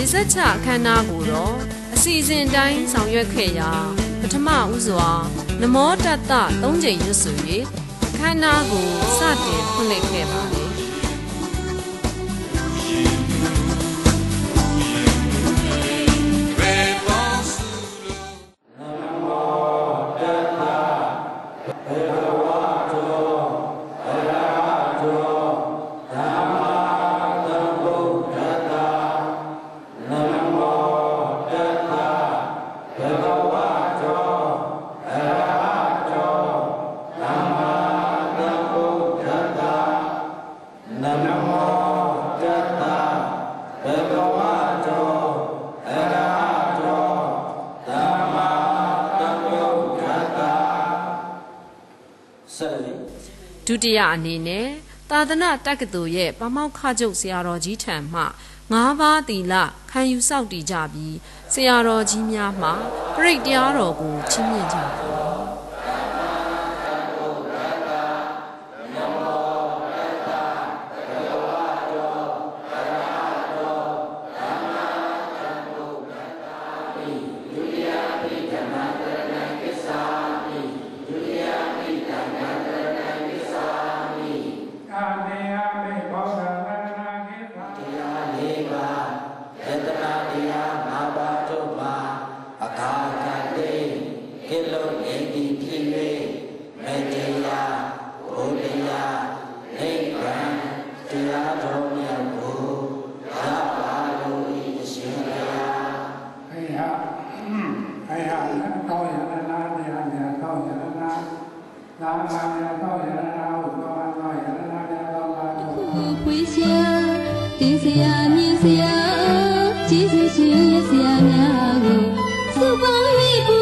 ရေစက်ချအခမ်းအနားကိုတော့အစီအစဉ်တိုင်းဆောင်ရွက်ခဲ့ရာပထမဦးစွာနမောတတ္တ၃ချိန်ရွတ်ဆို၍အခမ်းအနားကိုစတင်ဖွင့်လှစ်ခဲ့ပါတယ် ဒုတိယအနေနဲ့သာသနာတက္ကသိုလ်ရဲ့ပမောက္ခချုပ်ဆရာတော်ကြီးထံမှ၅ပါးသီလခံယူစောင့်တည်ကြပြီးဆရာတော်ကြီးများမှပြိတ်တရားတော်ကိုချီးမြှင့်ကြပါ 回家，地是呀，米是呀，鸡是鸡是呀，娘哦，手工米不。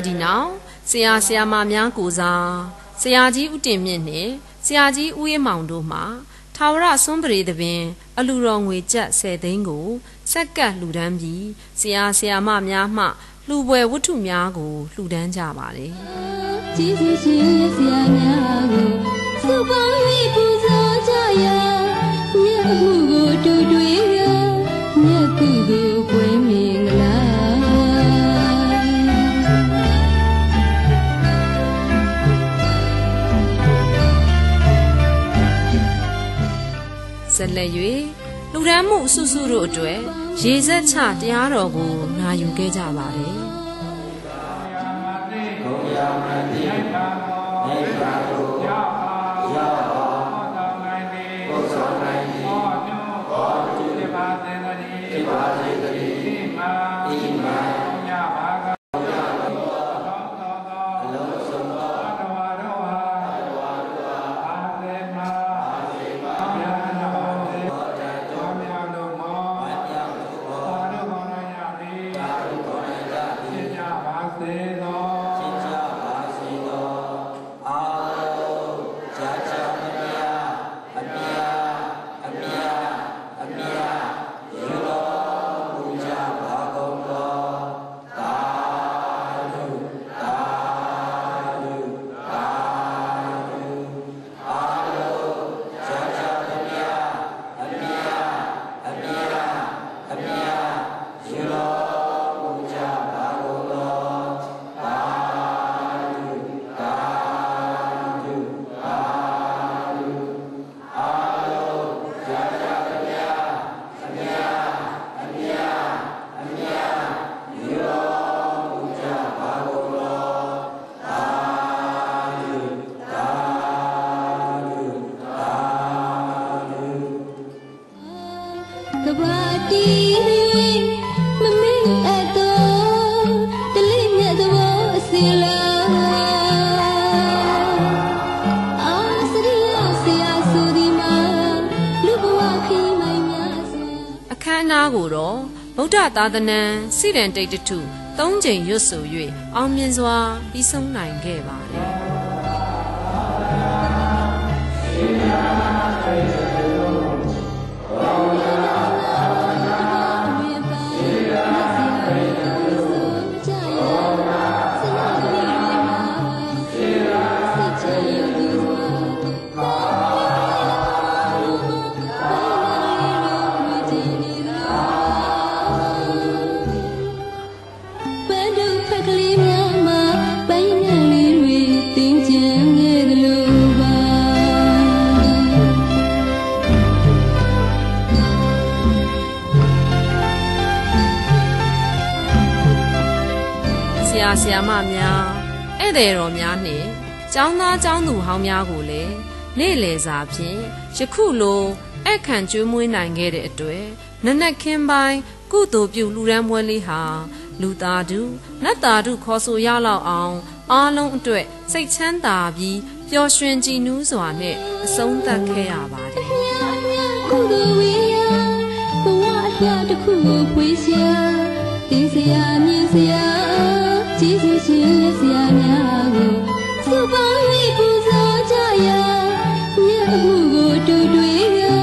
အဲ့ဒီနောက်ဆရာဆရာမများကိုစားဆရာကြီးဦးတင်မြင့်နဲ့ဆရာကြီးဦးရေးမောင်တို့မှထာဝရစွန်းပရိသပင် အလူတော်ငွေကျပ်10သိန်းကိုစက်ကပ်လှူဒန်းပြီးဆရာဆရာမများမှလှူပွဲဝတ္ထုများကိုလှူဒန်းကြပါတယ်။ကြီးကြီးရှင်ဆရာများကိုစုပေါင်း၍ပူဇော်ကြရမြတ်မှုကိုတူတွေ့ရမြတ်ကုသိုလ်ပွဲ ဆက်လက်၍လူဒန်းမှုအဆုစုတို့အတွက်ရေဆက်ချတရားတော်ကိုနာယူခဲ့ကြပါတယ်။ဘုရား သာသနာစိရန်တိတ်တထု၃ချိန်ရွတ်ဆို၍အောင်မြင်စွာပြီးဆုံးနိုင်ခဲ့ပါတယ် ဆရာဆရာမများဧည့်သည်တော်များနှင့်ကျောင်းသားကျောင်းသူဟောင်းများကိုလည်းနေ့လယ်စာဖြင့်ယခုလိုအခန့်ကျွေးမွေးနိုင်ခဲ့တဲ့အတွက်နနက်ခင်းပိုင်းကုသိုလ်ပြုလူရန်ပွဲလေးဟာလူသားတုနတ်သားတုခေါ်ဆိုရလောက်အောင်အားလုံးအတွက်စိတ်ချမ်းသာပြီးပျော်ရွှင်ကြည်နူးစွာနဲ့အဆုံးသတ်ခဲ့ရပါတယ်ကုသိုလ်ဝေယဘဝအလှတစ်ခုကိုဖွေးရှာသိစရာမြင်စရာ ကျေးဇူးရှင်လက်စရာများကိုစုပေါင်း၍ပူဇော်ကြရာမြတ်အမှုကိုတူတွေ့ရာ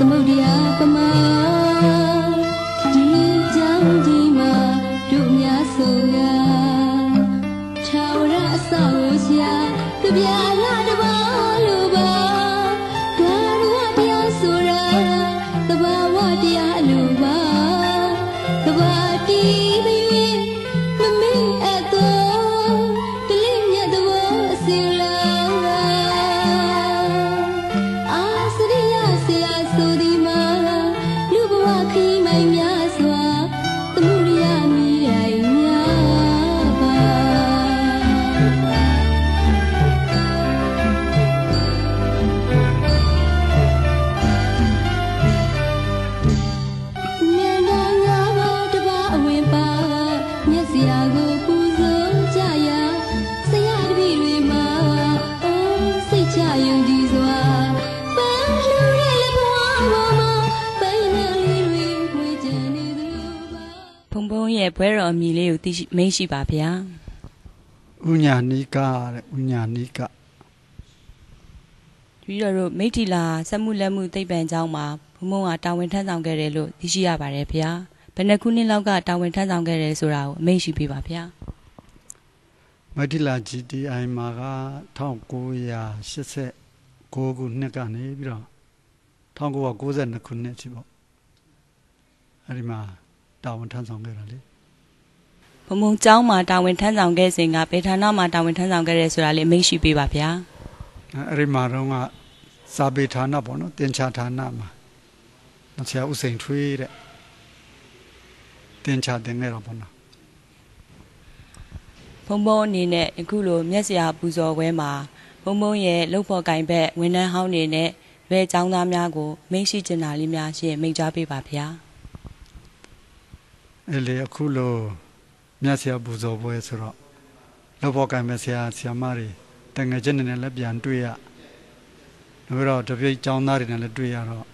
သမုဒ္ဒရာပမာဒီကြောင့်ဒီမှာတို့များဆိုရာထာဝရအစကိုရှာကြပြလာတပါလိုပါကာရဝတရားဆိုရာတဘာဝတရားလိုပါကဘာတီးပြီးမမင်းအပ်တော့တလေးမြတ်သဘောအစီလာ ဘွဲတော်အမည်လေးကိုသိရှိမေးရှိပါဗျာဥညာနိကတဲ့ဥညာနိကပြီးတော့တို့မိထီလာစက်မှုလက်မှုသိပ္ပံကျောင်းမှာဘုံဘုံကတာဝန်ထမ်းဆောင်ခဲ့တယ်လို့သိရှိရပါတယ်ဗျာဘယ်နှစ်ခုနှစ်လောက်ကတာဝန်ထမ်းဆောင်ခဲ့တယ်ဆိုတာကိုအမေ့ရှိပြပါဗျာမတိလာ GTI မှာက1989ခုနှစ်ကနေပြီးတော့1992ခုနှစ်ထိပေါ့အဲ့ဒီမှာတာဝန်ထမ်းဆောင်ခဲ့တာလေ ဘုံုံဘုံကျောင်းမှာတာဝန်ထမ်းဆောင်ခဲ့စဉ်ကဘယ်ဌာနမှာတာဝန်ထမ်းဆောင်ခဲ့ရဲဆိုတာလေးအမိန့်ရှိပေးပါဗျာအဲ့ဒီမှာတော့ကစာပေဌာနပေါ့နော်တင်ချာဌာနမှာဆရာဦးစိန်ထွေးတဲ့တင်ချာတင်နေတာပေါ့နော်ဘုံဘုံအနေနဲ့အခုလိုမျက်စရာပူဇော်ပွဲမှာဘုံဘုံရဲ့လှုပ်ဖို့ကင်ဘက်ဝန်ထမ်းဟောင်းနေနဲ့ရွယ်ចောင်းသားများကိုမိန့်ရှိကျင်တာလေးများရှင်းမိန့်ကြားပေးပါဗျာအဲ့လေအခုလို မြတ်ဆရာပူဇော်ပွဲဆိုတော့လောက်ဖို့ကံမဲ့ဆရာဆရာမတွေတငယ်ချင်းတွေနဲ့လည်းပြန်တွေ့ရနောက်ပြီးတော့တပြိတ်ចောင်းသားတွေနဲ့လည်းတွေ့ရတော့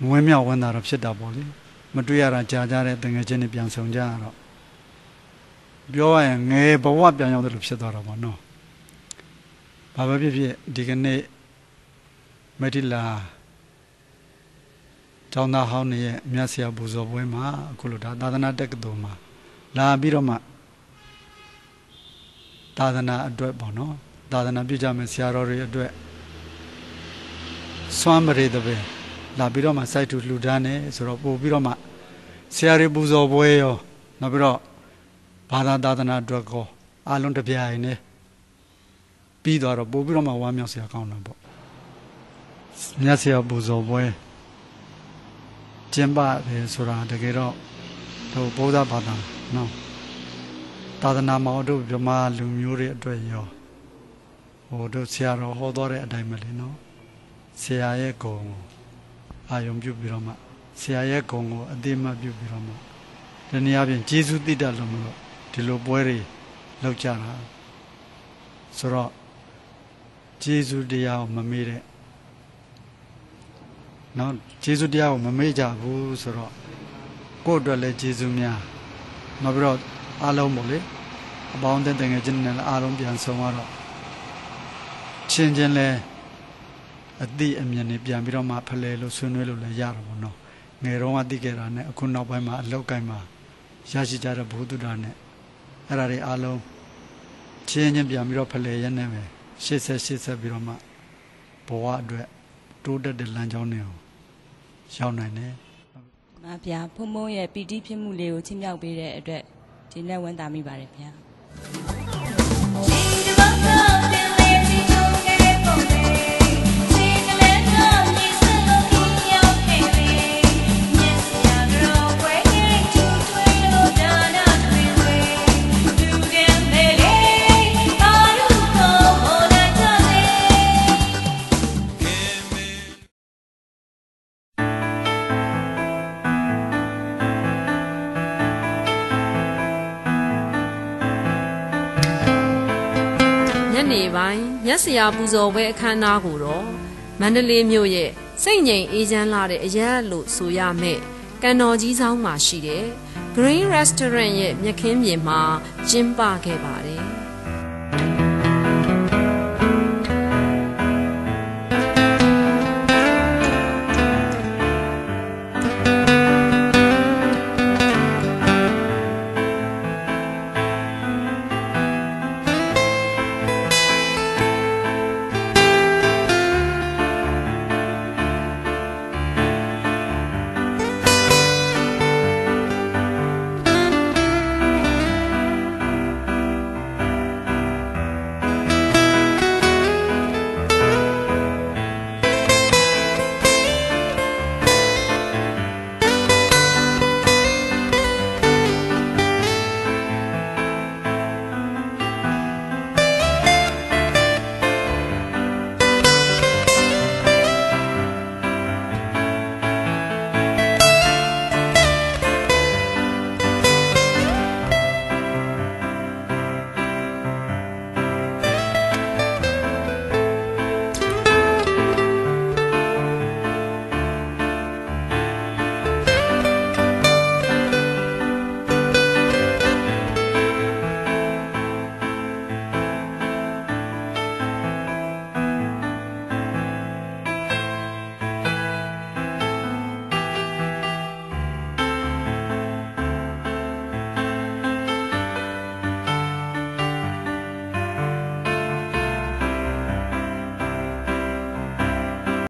မဝင်းမြောက်ဝန်းတာတော့ဖြစ်တာပေါ့လေမတွေ့ရတာကြာကြတဲ့တငယ်ချင်းတွေပြန်ဆောင်ကြရတော့ပြောရရင်ငယ်ဘဝပြန်ရောက်တယ်လို့ဖြစ်သွားတာပေါ့နော်ဘာပဲဖြစ်ဖြစ်ဒီကနေ့မတိလာကျောင်းသားဟောင်းတွေရဲ့မြတ်ဆရာပူဇော်ပွဲမှာအခုလိုဒါသာသနာတက္ကသိုလ်မှာ လာပြီးတော့မှသာသနာအတွက်ပေါ့နော်သာသနာပြုကြမယ်ဆရာတော်တွေအတွက်စွမ်းမရေတပည့်လာပြီးတော့မှစိုက်တူလှူဒန်းနေဆိုတော့ပို့ပြီးတော့မှဆရာတွေပူဇော်ပွဲရောနောက်ပြီးတော့ဘာသာသာသနာအတွက်ကောအားလုံးတစ်ပြိုင်နဲ့ပြီးသွားတော့ပို့ပြီးတော့မှဝမ်းမြောက်စရာကောင်းတာပေါ့မြတ်ဆရာပူဇော်ပွဲကျင်းပတယ်ဆိုတာတကယ်တော့တို့ဘုရားဘာသာ နော်သာသနာမောတို့ဗမာလူမျိုးတွေအတွက်ရောဟိုတို့ဆရာတော်ဟောတော်တဲ့အတိုင်းပဲလေနော်ဆရာရဲ့ဂုဏ်ကိုအာယုံပြုပြီးတော့မှဆရာရဲ့ဂုဏ်ကိုအသိမှတ်ပြုပြီးတော့မှဒီနေ့အပြင်ဂျေစုတိတ္တလို့မလို့ဒီလိုပွဲတွေလောက်ကြတာဆိုတော့ဂျေစုတရားကိုမမေ့တဲ့နော်ဂျေစုတရားကိုမမေ့ကြဘူးဆိုတော့ကိုယ့်အတွက်လည်းဂျေစုများ နောက်ပြီးတော့အားလုံးပေါ့လေအပေါင်းအသင်းတငယ်ချင်းတွေလည်းအားလုံးပြန်ဆုံးသွားတော့ချင်းချင်းလဲအတိအမြင်တွေပြန်ပြီးတော့မှဖလဲလို့ဆွေးနွေးလို့လည်းရတော့ဘောနော်ငယ်တော့ကသိခဲ့တာနဲ့အခုနောက်ပိုင်းမှာအလောက်ကိုင်းမှာရရှိကြတဲ့ဘုသူတာနဲ့အဲ့ဒါတွေအားလုံးချင်းချင်းပြန်ပြီးတော့ဖလဲရနေမယ်ရှေ့ဆက်ရှေ့ဆက်ပြီးတော့မှဘဝအတွက်တိုးတက်တဲ့လမ်းကြောင်းတွေကိုရောက်နိုင်တယ် မဗျာဘုံဘုံရဲ့ပီတိဖြစ်မှုလေးကိုချီးမြှောက်ပေးတဲ့အတွက်ဒီနေ့ဝန်တာမိပါတယ်ဗျာ နေပိုင်းမြတ်စရာပူဇော်ပွဲအခမ်းအနားကိုတော့မန္တလေးမြို့ရဲ့စိတ်ငြိမ်အေးချမ်းလာတဲ့အရက်လို့ဆိုရမယ်။ကန်တော်ကြီးဆောင်မှာရှိတဲ့ Green Restaurant ရဲ့မြက်ခင်းပြင်မှာကျင်းပခဲ့ပါတယ်